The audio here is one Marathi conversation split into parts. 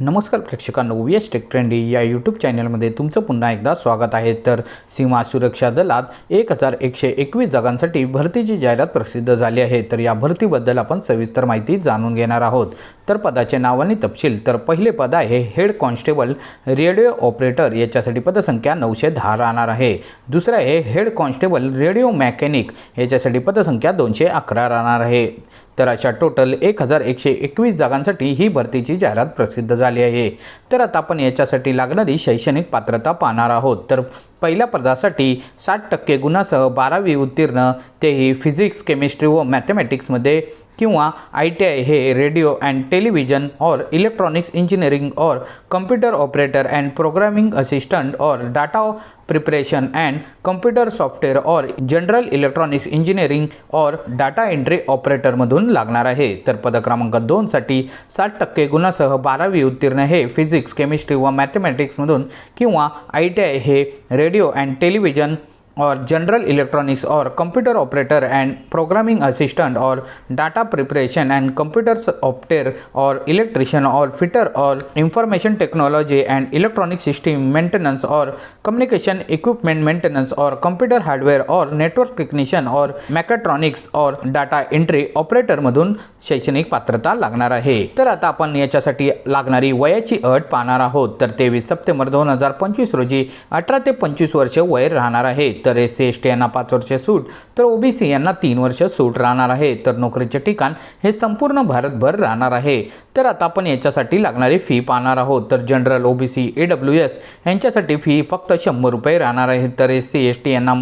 नमस्कार प्रेक्षकांनो वी एस टेक ट्रेंडी या यूट्यूब चॅनलमध्ये तुमचं पुन्हा एकदा स्वागत आहे. तर सीमा सुरक्षा दलात एक हजार एकशे एकवीस जागांसाठी भरतीची जाहिरात प्रसिद्ध झाली आहे. तर या भरतीबद्दल आपण सविस्तर माहिती जाणून घेणार आहोत. तर पदाचे नाव आणि तपशील तर पहिले पद आहे हेड कॉन्स्टेबल रेडिओ ऑपरेटर याच्यासाठी पदसंख्या नऊशे दहा राहणार आहे. दुसरं आहे हेड कॉन्स्टेबल रेडिओ मॅकॅनिक याच्यासाठी पदसंख्या दोनशे अकरा राहणार आहे. तर अशा टोटल एक हजार एकशे एकवीस जागांसाठी ही भरतीची जाहिरात प्रसिद्ध झाली आहे. तर आता आपण याच्यासाठी लागणारी शैक्षणिक पात्रता पाहणार आहोत. तर पहिल्या पदासाठी साठ टक्के गुणासह बारावी उत्तीर्ण तेही फिजिक्स केमिस्ट्री व मॅथमॅटिक्समध्ये किंवा आय टी आय हे रेडिओ अँड टेलिव्हिजन और इलेक्ट्रॉनिक्स इंजिनिअरिंग और computer operator and programming assistant और data preparation and computer software और जनरल इलेक्ट्रॉनिक्स इंजिनिअरिंग और डाटा एंट्री ऑपरेटरमधून लागणार आहे. तर पद क्रमांक दोनसाठी साठ टक्के गुणासह बारावी उत्तीर्ण हे फिजिक्स केमिस्ट्री व मॅथमॅटिक्समधून किंवा आय टी आय हे रेडिओ अँड टेलिव्हिजन और जनरल इलेक्ट्रॉनिक्स और computer operator and programming assistant और data preparation and computer software और इलेक्ट्रिशियन और फिटर और information technology and electronic system maintenance और कम्युनिकेशन इक्विपमेंट मेंटेनेंस और कंप्यूटर हार्डवेयर और नेटवर्क टेक्निशियन और मॅकेट्रॉनिक्स और डाटा एंट्री ऑपरेटरमधून शैक्षणिक पात्रता लागणार आहे. तर आता आपण याच्यासाठी लागणारी वयाची अट पाहणार आहोत. तर तेवीस सप्टेंबर दोन हजार पंचवीस रोजी अठरा ते पंचवीस वर्ष वय राहणार आहे. तर एस सी एस टी यांना पाच वर्ष सूट तर ओबीसी यांना तीन वर्ष सूट राहणार आहे. तर नोकरीचे ठिकाण हे संपूर्ण भारतभर राहणार आहे. तर आता आपण याच्यासाठी लागणारी फी पाहणार आहोत. तर general OBC E W S यांच्यासाठी फी फक्त शंभर रुपये राहणार आहे. तर एस सी एस टी यांना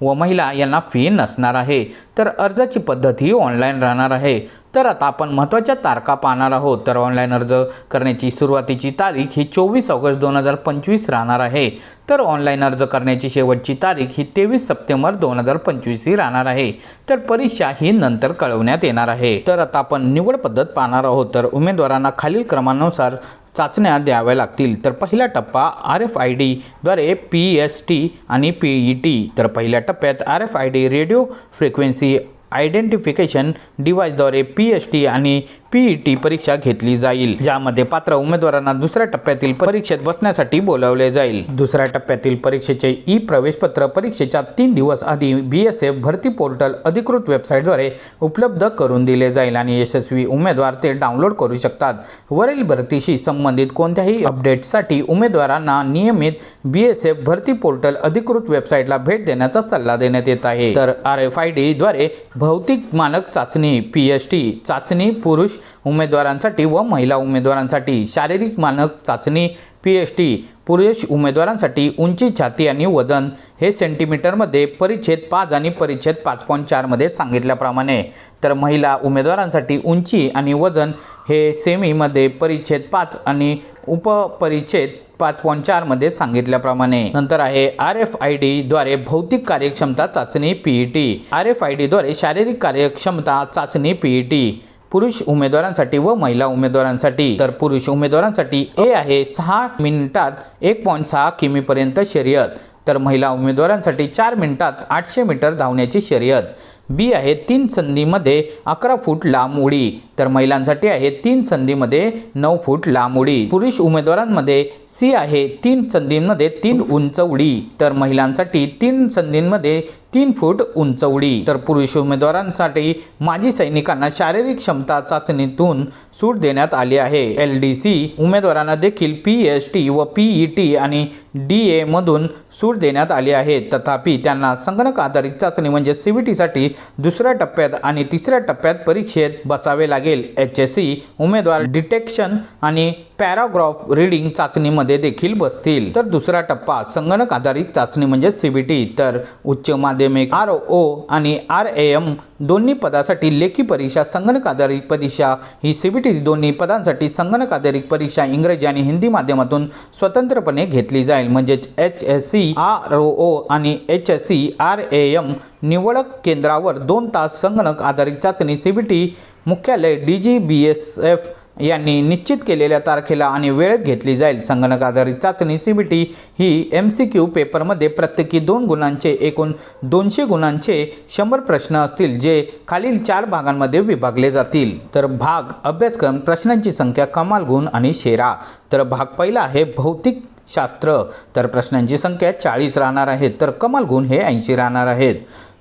व महिला यांना फी नसणार आहे. तर अर्जाची पद्धत ही ऑनलाईन राहणार आहे. तर आता आपण महत्त्वाच्या तारखा पाहणार आहोत. तर ऑनलाईन अर्ज करण्याची सुरुवातीची तारीख ही चोवीस ऑगस्ट दोन हजार पंचवीस राहणार आहे. तर ऑनलाईन अर्ज करण्याची शेवटची तारीख ही तेवीस सप्टेंबर दोन हजार पंचवीस ही राहणार आहे. तर परीक्षा ही नंतर कळवण्यात येणार आहे. तर आता आपण निवड पद्धत पाहणार आहोत. तर उमेदवारांना खालील क्रमानुसार चाचण्या द्याव्या लागतील. तर पहिला टप्पा आर एफ आय डीद्वारे पी एस टी आणि पी ई टी तर पहिल्या टप्प्यात R F I D radio frequency identification डिव्हाइसद्वारे P S T आणि पी ई टी परीक्षा घेतली जाईल. ज्यामध्ये पात्र उमेदवारांना दुसऱ्या टप्प्यातील परीक्षेत बसण्यासाठी बोलावले जाईल. दुसऱ्या टप्प्यातील परीक्षेचे ई प्रवेशपत्र परीक्षेच्या तीन दिवस आधी बी एस एफ भरती पोर्टल अधिकृत वेबसाईटद्वारे उपलब्ध करून दिले जाईल आणि यशस्वी उमेदवार ते डाउनलोड करू शकतात. वरील भरतीशी संबंधित कोणत्याही अपडेटसाठी उमेदवारांना नियमित बी एस एफ भरती पोर्टल अधिकृत वेबसाईटला भेट देण्याचा सल्ला देण्यात येत आहे. तर आर एफ आय डीद्वारे भौतिक मानक चाचणी पी एस टी चाचणी पुरुष उमेदवारांसाठी व महिला उमेदवारांसाठी. शारीरिक मानक चाचणी पी एच टी पुरुष उमेदवारांसाठी उंची छाती आणि वजन हे सेंटीमीटरमध्ये परिच्छेद पाच आणि परिच्छेद पाच पॉईंट चारमध्ये सांगितल्याप्रमाणे. तर महिला उमेदवारांसाठी उंची आणि वजन हे सेमीमध्ये परिच्छेद पाच आणि उपपरिच्छेद पाच पॉईंट चारमध्ये सांगितल्याप्रमाणे. नंतर आहे आर एफ आय डीद्वारे भौतिक कार्यक्षमता चाचणी PE T R F I डीद्वारे शारीरिक कार्यक्षमता चाचणी पीई टी पुरुष उमेदवारांसाठी व महिला उमेदवारांसाठी. तर पुरुष उमेदवारांसाठी ए आहे सहा मिनिटात एक पॉईंट सहा किमीपर्यंत शर्यत. तर महिला उमेदवारांसाठी चार मिनिटात आठशे मीटर धावण्याची शर्यत. बी आहे तीन संधीमध्ये अकरा फूट लांब उडी. तर महिलांसाठी आहे तीन संधीमध्ये नऊ फूट लांब उडी. पुरुष उमेदवारांमध्ये सी आहे तीन संधींमध्ये तीन उंच उडी. तर महिलांसाठी तीन संधींमध्ये तीन फूट उंच उडी. तर पुरुष उमेदवारांसाठी माजी सैनिकांना शारीरिक क्षमता चाचणीतून सूट देण्यात आली आहे. एल डी सी उमेदवारांना देखील पी एस टी व पी ई टी आणि डी एमधून सूट देण्यात आली आहे. तथापि त्यांना संगणक आधारित चाचणी म्हणजे सी बी टीसाठी दुसऱ्या टप्प्यात आणि तिसऱ्या टप्प्यात परीक्षेत बसावे लागेल. एच एस सी उमेदवार डिटेक्शन आणि पॅराग्राफ रीडिंग चाचणीमध्ये देखील बसतील. तर दुसरा टप्पा संगणक आधारित चाचणी म्हणजे सी बी टी. तर उच्च माध्यमिक आर ओ आणि आर ए एम दोन्ही पदासाठी लेखी परीक्षा संगणक आधारित परीक्षा. ही सी बी टी दोन्ही पदांसाठी संगणक आधारित परीक्षा इंग्रजी आणि हिंदी माध्यमातून स्वतंत्रपणे घेतली जाईल. म्हणजेच H S C R O आणि H S C R A M निवडक केंद्रावर दोन तास संगणक आधारित चाचणी सी बी टी मुख्यालय D G B S F यांनी निश्चित केलेल्या तारखेला आणि वेळेत घेतली जाईल. संगणक आधारित चाचणी सी बी टी ही एम सी क्यू पेपरमध्ये प्रत्येकी दोन गुणांचे एकूण दोनशे गुणांचे शंभर प्रश्न असतील जे खालील चार भागांमध्ये विभागले जातील. तर भाग अभ्यासक्रम प्रश्नांची संख्या कमाल गुण आणि शेरा. तर भाग पहिला आहे भौतिक शास्त्र. तर प्रश्नांची संख्या चाळीस राहणार आहेत तर कमाल गुण हे ऐंशी राहणार आहेत.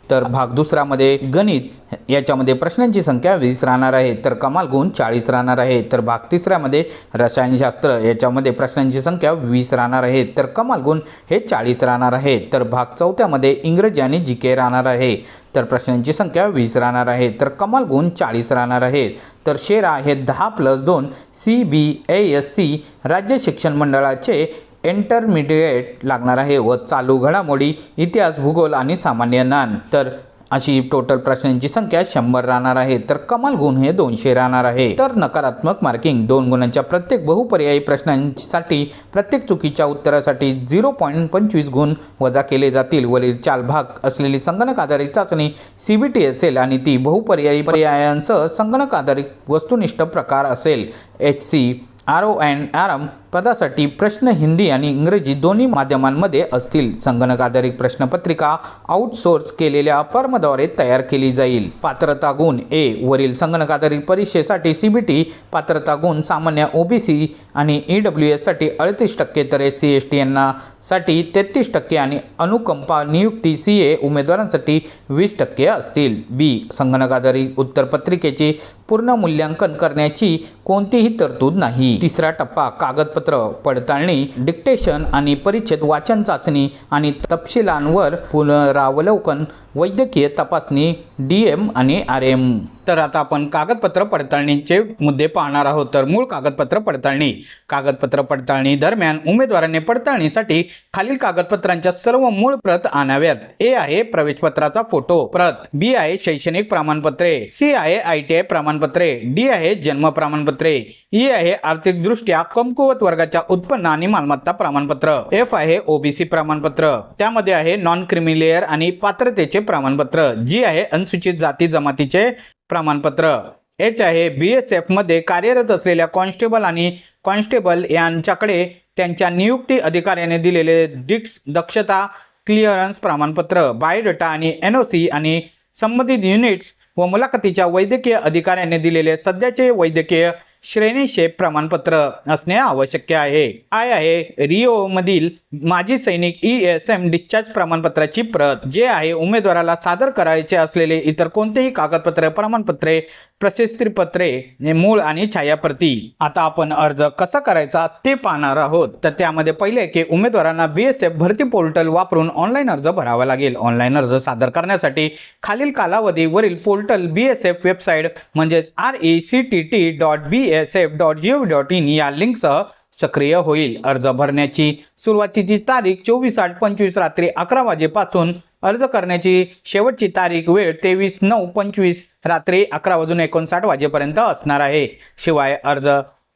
तर भाग दुसरामध्ये गणित. याच्यामध्ये प्रश्नांची संख्या वीस राहणार आहे तर कमाल गुण चाळीस राहणार आहे. तर भाग तिसऱ्यामध्ये रसायनशास्त्र याच्यामध्ये प्रश्नांची संख्या वीस राहणार आहे तर कमाल गुण हे चाळीस राहणार आहे. तर भाग चौथ्यामध्ये इंग्रजी आणि जी के राहणार आहे तर प्रश्नांची संख्या वीस राहणार आहे तर कमाल गुण चाळीस राहणार आहे. तर शेरा हे दहा प्लस दोन C B A S C राज्य शिक्षण मंडळाचे इंटरमिडिएट लागणार आहे व चालू घडामोडी इतिहास भूगोल आणि सामान्य ज्ञान. तर अशी टोटल प्रश्नांची संख्या शंभर राहणार आहे. तर कमाल गुण हे दोनशे राहणार आहे. तर नकारात्मक मार्किंग दोन गुणांच्या प्रत्येक बहुपर्यायी प्रश्नांसाठी प्रत्येक चुकीच्या उत्तरासाठी झिरो पॉईंट पंचवीस गुण वजा केले जातील. वरील चाल भाग असलेली संगणक आधारित चाचणी सी बी टी असेल आणि ती बहुपर्यायी पर्यायांसह संगणक आधारित वस्तुनिष्ठ प्रकार असेल. H C R O and R M पदासाठी प्रश्न हिंदी आणि इंग्रजी दोन्ही माध्यमांमध्ये असतील. संगणक आधारित प्रश्नपत्रिका आउटसोर्स केलेल्या फर्मद्वारे तयार केली जाईल. पात्रता गुण ए वरील संगणक आधारित परीक्षेसाठी सी बी टी पात्रता गुण सामान्य ओ बी सी आणि ई डब्ल्यू एससाठी अडतीस टक्के तर एस सी एस टी यांना साठी तेहतीस टक्के आणि अनुकंपा नियुक्ती सी ए उमेदवारांसाठी वीस टक्के असतील. बी संगणक आधारित उत्तरपत्रिकेचे पूर्ण मूल्यांकन करण्याची कोणतीही तरतूद नाही. तिसरा टप्पा कागदपत्र पडताळणी डिक्टेशन आणि परिच्छेद वाचन चाचणी आणि तपशिलांवर पुनरावलोकन वैद्यकीय तपासणी डी एम आणि आर एम. तर आता आपण कागदपत्र पडताळणीचे मुद्दे पाहणार आहोत. तर मूळ कागदपत्र पडताळणी. कागदपत्र पडताळणी दरम्यान उमेदवाराने पडताळणीसाठी खालील कागदपत्रांच्या सर्व मूळ प्रत आणाव्यात. ए आहे प्रवेशपत्राचा फोटो प्रत. बी आहे शैक्षणिक प्रमाणपत्रे. सी आहे आय टी आय प्रमाणपत्रे. डी आहे जन्म प्रमाणपत्रे. ई आहे आर्थिकदृष्ट्या कमकुवत वर्गाच्या उत्पन्न आणि मालमत्ता प्रमाणपत्र. एफ आहे ओबीसी प्रमाणपत्र. त्यामध्ये आहे नॉन क्रिमिलेअर आणि पात्रतेचे प्रमाणपत्र जी आहे अनुसूचित जाती जमातीचे प्रमाणपत्र. एच आहे बी एस एफमध्ये कार्यरत असलेल्या कॉन्स्टेबल आणि कॉन्स्टेबल यांच्याकडे त्यांच्या नियुक्ती अधिकाऱ्याने दिलेले डिक्स दक्षता क्लिअरन्स प्रमाणपत्र बायोडेटा आणि एन ओ सी आणि संबंधित युनिट्स व मुलाखतीच्या वैद्यकीय अधिकाऱ्याने दिलेले सध्याचे वैद्यकीय श्रेणी प्रमाणपत्र असणे आवश्यक आहे. आय आहे रिओ मधील माजी सैनिक ई एस एम डिस्चार्ज प्रमाणपत्राची प्रत जे आहे उमेदवाराला सादर करायचे असलेले इतर कोणतेही कागदपत्रे प्रमाणपत्रे प्रशस्तीपत्रे मूळ आणि छायाप्रती. आता आपण अर्ज कसा करायचा ते पाहणार आहोत. तर त्यामध्ये पहिले की उमेदवारांना बी एस एफ भरती पोर्टल वापरून ऑनलाईन अर्ज भरावा लागेल. ऑनलाईन अर्ज सादर करण्यासाठी खालील कालावधीवरील portal B S F website म्हणजेच R E C T T dot B S F dot G O dot in या लिंकसह सक्रिय होईल. अर्ज भरण्याची सुरुवातीची तारीख चोवीस आठ पंचवीस रात्री अकरा वाजेपासून अर्ज करण्याची शेवटची तारीख वेळ तेवीस नऊ पंचवीस रात्री अकरा वाजून एकोणसाठ वाजेपर्यंत असणार आहे. शिवाय अर्ज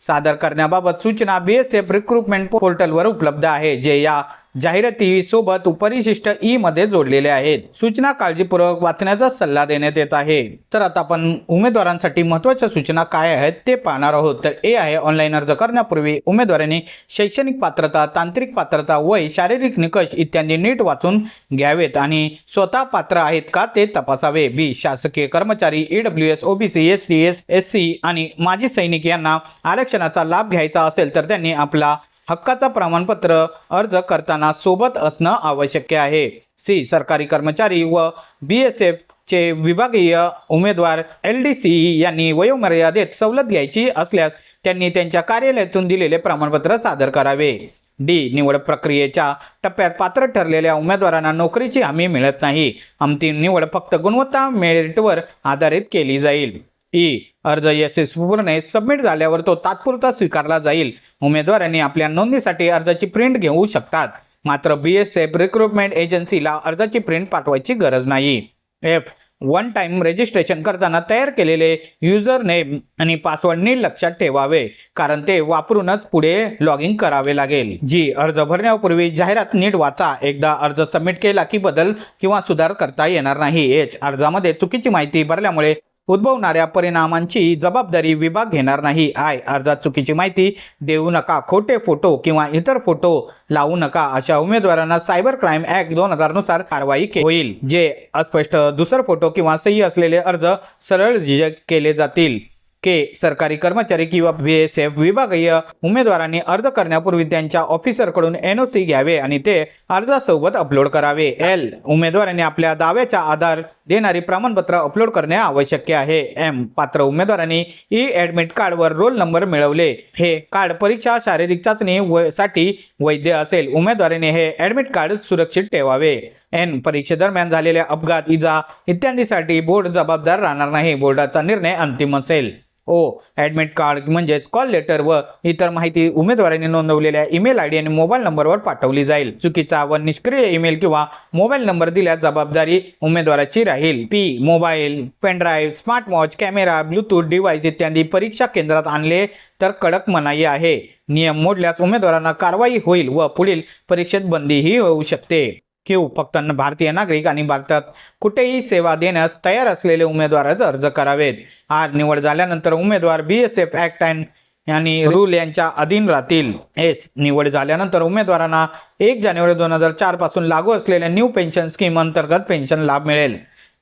सादर करण्याबाबत सूचना बी एस एफ रिक्रुटमेंट पोर्टलवर उपलब्ध आहे. जे या जाहिरातीसोबत उपरिशिष्ट ई मध्ये जोडलेले आहेत. सूचना काळजीपूर्वक वाचण्याचा सल्ला देण्यात येत आहे. तर आता आपण उमेदवारांसाठी महत्त्वाच्या सूचना काय आहेत ते पाहणार आहोत. तर ए आहे ऑनलाईन अर्ज करण्यापूर्वी उमेदवारांनी शैक्षणिक पात्रता तांत्रिक पात्रता वय शारीरिक निकष इत्यादी नीट वाचून घ्यावेत आणि स्वतः पात्र आहेत का ते तपासावे. बी शासकीय कर्मचारी E W S OBC S T S S C आणि माजी सैनिक यांना आरक्षणाचा लाभ घ्यायचा असेल तर त्यांनी आपला हक्काचा प्रमाणपत्र अर्ज करताना सोबत असणं आवश्यक आहे. सी. सरकारी कर्मचारी व बी एस एफ चे विभागीय उमेदवार एल डी सी यांनी वयोमर्यादेत सवलत घ्यायची असल्यास त्यांनी त्यांच्या कार्यालयातून दिलेले प्रमाणपत्र सादर करावे. डी. निवड प्रक्रियेच्या टप्प्यात पात्र ठरलेल्या उमेदवारांना नोकरीची हमी मिळत नाही. अंतिम निवड फक्त गुणवत्ता मेरिटवर आधारित केली जाईल. ई. अर्ज यशस्वीपणे सबमिट झाल्यावर तो तात्पुरता स्वीकारला जाईल. उमेदवारांनी आपल्या नोंदणीसाठी अर्जाची प्रिंट घेऊ शकतात. मात्र बी एस एफ रिक्रुटमेंट एजन्सीला अर्जाची प्रिंट पाठवायची गरज नाही. एफ वन टाइम रजिस्ट्रेशन करताना तयार केलेले युजर नेम आणि पासवर्ड नीट लक्षात ठेवावे कारण ते वापरूनच पुढे लॉग इन करावे लागेल. जी अर्ज भरण्यापूर्वी जाहिरात नीट वाचा. एकदा अर्ज सबमिट केला की बदल किंवा सुधार करता येणार नाही. एच अर्जामध्ये चुकीची माहिती भरल्यामुळे उद्भवणाऱ्या परिणामांची जबाबदारी विभाग घेणार नाही. आय अर्जात चुकीची माहिती देऊ नका. खोटे फोटो किंवा इतर फोटो लावू नका अशा उमेदवारांना सायबर क्राईम ऍक्ट दोन हजारनुसार कारवाई होईल जे अस्पष्ट दुसर फोटो किंवा सही असलेले अर्ज सरळ रिजेक्ट केले जातील. के सरकारी कर्मचारी किंवा बी एस एफ विभागीय उमेदवारांनी अर्ज करण्यापूर्वी त्यांच्या ऑफिसरकडून एन ओ सी घ्यावे आणि ते अर्जासोबत अपलोड करावे. एल उमेदवारांनी आपल्या दाव्याचा आधार देणारी प्रमाणपत्र अपलोड करणे आवश्यक आहे. एम पात्र उमेदवारांनी ई ॲडमिट कार्डवर रोल नंबर मिळवले. हे कार्ड परीक्षा शारीरिक चाचणी व- साठी वैध असेल. उमेदवाराने हे ॲडमिट कार्ड सुरक्षित ठेवावे. एन परीक्षेदरम्यान झालेल्या अपघात इजा इत्यादीसाठी बोर्ड जबाबदार राहणार नाही. बोर्डाचा निर्णय अंतिम असेल. ओ ॲडमिट कार्ड म्हणजेच कॉल लेटर व इतर माहिती उमेदवाराने नोंदवलेल्या ईमेल आय डी आणि मोबाईल नंबरवर पाठवली जाईल. चुकीचा व निष्क्रिय ईमेल किंवा मोबाईल नंबर दिल्यास जबाबदारी उमेदवाराची राहील. P mobile pen drive smart watch camera Bluetooth device इत्यादी परीक्षा केंद्रात आणले तर कडक मनाई आहे. नियम मोडल्यास उमेदवारांना कारवाई होईल व पुढील परीक्षेत बंदीही होऊ शकते. क्यू फक्त भारतीय नागरिक आणि भारतात कुठेही सेवा देण्यास तयार असलेले उमेदवारच अर्ज करावेत. आज निवड झाल्यानंतर उमेदवार B S F act and आणि रूल यांच्या अधीन राहतील. एस निवड झाल्यानंतर उमेदवारांना एक जानेवारी दोन हजार चारपासून लागू असलेल्या न्यू पेन्शन स्कीम अंतर्गत पेन्शन लाभ मिळेल.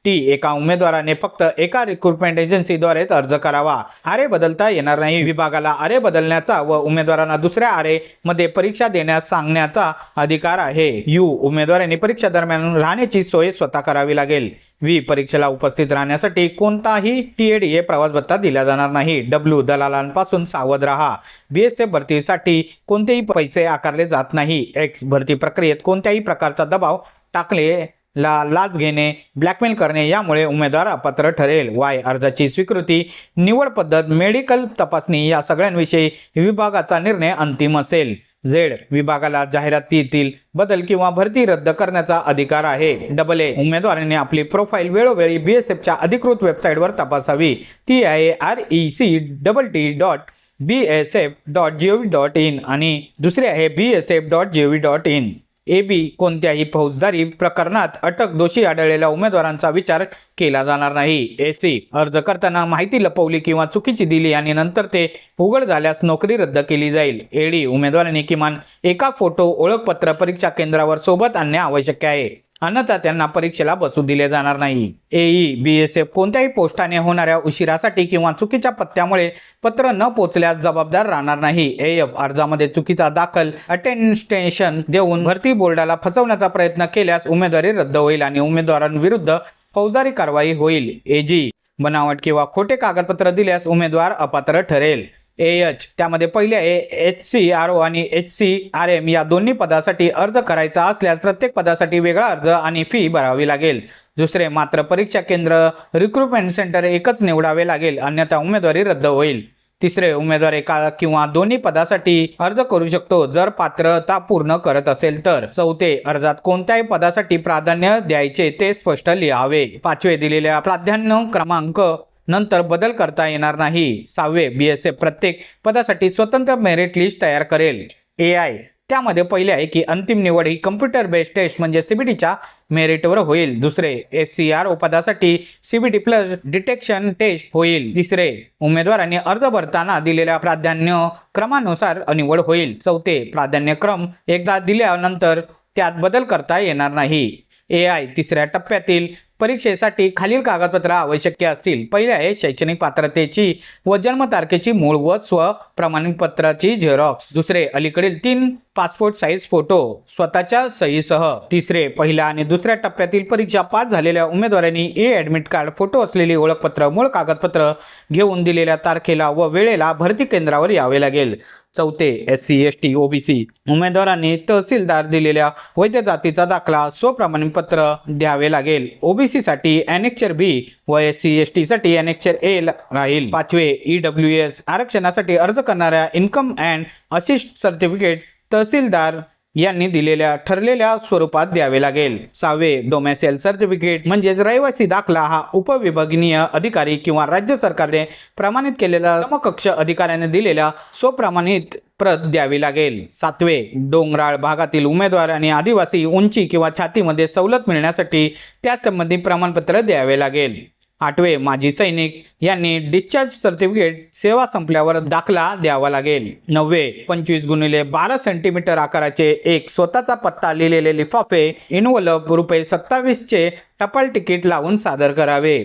टी एका उमेदवाराने फक्त एका रिक्रुटमेंट एजन्सीद्वारेच अर्ज करावा. आरे बदलता येणार नाही विभागाला. आरे बदलण्याचा व उमेदवारांना दुसऱ्या आरे मध्ये परीक्षा देण्यास सांगण्याचा अधिकार आहे. यू उमेदवारांनी परीक्षा दरम्यान राहण्याची सोय स्वतः करावी लागेल. व्ही परीक्षेला उपस्थित राहण्यासाठी कोणताही टीएडीए प्रवास भत्ता दिला जाणार नाही. डब्ल्यू दलालांपासून सावध राहा. बीएसएफ भरतीसाठी कोणतेही पैसे आकारले जात नाही. एक्स भरती प्रक्रियेत कोणत्याही प्रकारचा दबाव टाकले ला लाच घेणे ब्लॅकमेल करणे यामुळे उमेदवार अपात्र ठरेल. वाय. अर्जाची स्वीकृती निवड पद्धत मेडिकल तपासणी या सगळ्यांविषयी विभागाचा निर्णय अंतिम असेल. झेड. विभागाला जाहिरातीतील बदल किंवा भरती रद्द करण्याचा अधिकार आहे. डबल ए उमेदवारांनी आपली प्रोफाईल वेळोवेळी बी एस एफच्या अधिकृत वेबसाईटवर तपासावी. ती आहे R E C double T dot B S F dot G O V dot in आणि दुसरे आहे B S F dot G O V dot in A B कोणत्याही फौजदारी प्रकरणात अटक दोषी आढळलेल्या उमेदवारांचा विचार केला जाणार नाही. ए सी अर्ज करताना माहिती लपवली किंवा चुकीची दिली आणि नंतर ते उघड झाल्यास नोकरी रद्द केली जाईल. एडी उमेदवारांनी किमान एका फोटो ओळखपत्र परीक्षा केंद्रावर सोबत आणणे आवश्यक आहे. अन्यथा त्यांना परीक्षेला बसू दिले जाणार नाही. एई बी एस एफ कोणत्याही पोस्टाने होणाऱ्या उशिरासाठी किंवा चुकीच्या पत्त्यामुळे पत्र न पोचल्यास जबाबदार राहणार नाही. ए एफ अर्जामध्ये चुकीचा दाखल अटेन्स्टेशन देऊन भरती बोर्डाला फसवण्याचा प्रयत्न केल्यास उमेदवारी रद्द होईल आणि उमेदवारांविरुद्ध फौजदारी कारवाई होईल. एजी बनावट किंवा खोटे कागदपत्र दिल्यास उमेदवार अपात्र ठरेल. ए एच त्यामध्ये पहिले A H C R O आणि एच सी आर एम या दोन्ही पदासाठी अर्ज करायचा असल्यास प्रत्येक पदासाठी वेगळा अर्ज आणि फी भरावी लागेल. दुसरे मात्र परीक्षा केंद्र रिक्रुटमेंट सेंटर एकच निवडावे लागेल अन्यथा उमेदवारी रद्द होईल. तिसरे उमेदवार एका किंवा दोन्ही पदासाठी अर्ज करू शकतो जर पात्रता पूर्ण करत असेल तर. चौथे अर्जात कोणत्याही पदासाठी प्राधान्य द्यायचे ते स्पष्ट लिहावे. पाचवे दिलेल्या प्राधान्य क्रमांक नंतर बदल करता येणार नाही. सहावे बी एस एफ प्रत्येक पदासाठी स्वतंत्र मेरिट लिस्ट तयार करेल. ए आय त्यामध्ये पहिले आहे की अंतिम निवड ही कम्प्युटर बेस्ड टेस्ट म्हणजे सीबीटीच्या मेरिटवर होईल. दुसरे एस सी आर ओ पदासाठी सीबीटी प्लस डिटेक्शन टेस्ट होईल. तिसरे उमेदवारांनी अर्ज भरताना दिलेल्या प्राधान्य क्रमानुसार निवड होईल. चौथे प्राधान्यक्रम एकदा दिल्यानंतर त्यात बदल करता येणार नाही. ए आय तिसऱ्या टप्प्यातील परीक्षेसाठी खालील कागदपत्र आवश्यक असतील. पहिले आहे शैक्षणिक पात्रतेची व जन्मतारखेची मूळ व स्व प्रमाणपत्राची झेरॉक्स दुसरे अलीकडील तीन पासपोर्ट साईज फोटो स्वतःच्या सहीसह. तिसरे पहिल्या आणि दुसऱ्या टप्प्यातील परीक्षा पास झालेल्या उमेदवारांनी ए ॲडमिट कार्ड फोटो असलेली ओळखपत्र मूळ कागदपत्र घेऊन दिलेल्या तारखेला व वेळेला भरती केंद्रावर यावे लागेल. चौथे S C S T OBC उमेदवारांनी तहसीलदार दिलेल्या वैद्य जातीचा दाखला स्वप्रमाणपत्र द्यावे लागेल. ओबीसी साठी अनेक्चर बी व एस सी एस टी साठी अनेक्चर ए राहील. पाचवे ई डब्ल्यू एस आरक्षणासाठी अर्ज करणाऱ्या इन्कम अँड असिस्ट सर्टिफिकेट तहसीलदार यांनी दिलेल्या ठरलेल्या स्वरूपात द्यावे लागेल. सहावे डोमॅसेल सर्टिफिकेट म्हणजेच रहिवासी दाखला हा उपविभागीय अधिकारी किंवा राज्य सरकारने प्रमाणित केलेला समकक्ष अधिकाऱ्याने दिलेल्या स्वप्रमाणित प्रत द्यावी लागेल. सातवे डोंगराळ भागातील उमेदवार आणि आदिवासी उंची किंवा छातीमध्ये सवलत मिळण्यासाठी त्यासंबंधी प्रमाणपत्र द्यावे लागेल. आठवे माजी सैनिक यांनी डिस्चार्ज सर्टिफिकेट सेवा संपल्यावर दाखला द्यावा लागेल. नववे पंचवीस गुणिले बारा सेंटीमीटर आकाराचे एक स्वतःचा पत्ता लिहिलेले लिफाफे इनवलप रुपये सत्तावीसचे टपाल तिकीट लावून सादर करावे.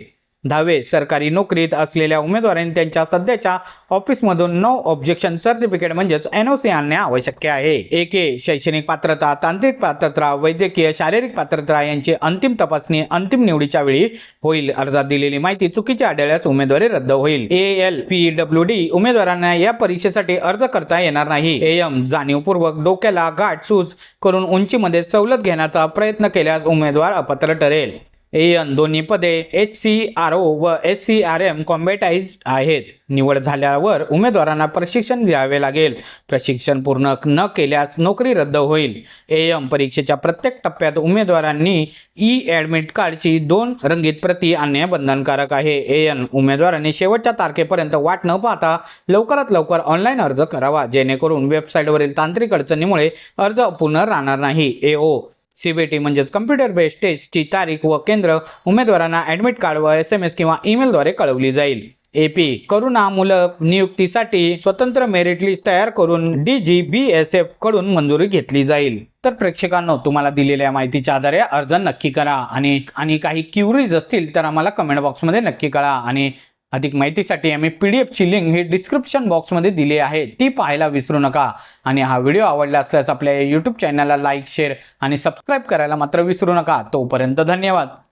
दहावे सरकारी नोकरीत असलेल्या उमेदवारांनी त्यांच्या सध्याच्या ऑफिसमधून नो ऑब्जेक्शन सर्टिफिकेट म्हणजेच एन ओ सी आणणे आवश्यक आहे. एक ए शैक्षणिक पात्रता तांत्रिक पात्रता वैद्यकीय शारीरिक पात्रता यांची अंतिम तपासणी अंतिम निवडीच्या वेळी होईल. अर्जात दिलेली माहिती चुकीची आढळल्यास उमेदवारी रद्द होईल. A L P W D उमेदवारांना या परीक्षेसाठी अर्ज करता येणार नाही. ए एम जाणीवपूर्वक डोक्याला गाठ सूज करून उंचीमध्ये सवलत घेण्याचा प्रयत्न केल्यास उमेदवार अपात्र ठरेल. एन दोन्ही पदे एच सी आर ओ व H C R M combatised आहेत. निवड झाल्यावर उमेदवारांना प्रशिक्षण द्यावे लागेल. प्रशिक्षण पूर्ण न केल्यास नोकरी रद्द होईल. ए एम परीक्षेच्या प्रत्येक टप्प्यात उमेदवारांनी ई ॲडमिट कार्डची दोन रंगीत प्रती आणणे बंधनकारक आहे. ए एन उमेदवारांनी शेवटच्या तारखेपर्यंत वाट न पाहता लवकरात लवकर ऑनलाईन अर्ज करावा. जेणेकरून वेबसाईटवरील तांत्रिक अडचणीमुळे अर्ज अपूर्ण राहणार नाही. ए ओ सीबीटी म्हणजेच कम्प्युटर बेस्ड टेस्टची तारीख व केंद्र उमेदवारांना ॲडमिट कार्ड व एस एम एस किंवा ईमेलद्वारे कळवली जाईल. एपी करुणामूलक नियुक्तीसाठी स्वतंत्र मेरिट लिस्ट तयार करून डी जी बी एस एफकडून मंजुरी घेतली जाईल. तर प्रेक्षकांनो तुम्हाला दिलेल्या माहितीच्या आधारे अर्ज नक्की करा आणि आणि काही क्युरीज असतील तर आम्हाला कमेंट बॉक्समध्ये नक्की कळा आणि अधिक माहितीसाठी आम्ही पी डी एफची लिंक ही डिस्क्रिप्शन बॉक्समध्ये दिली आहे. ती पाहायला विसरू नका. आणि हा व्हिडिओ आवडला असल्यास आपल्या यूट्यूब चॅनलला लाईक शेअर आणि सबस्क्राईब करायला मात्र विसरू नका. तोपर्यंत धन्यवाद.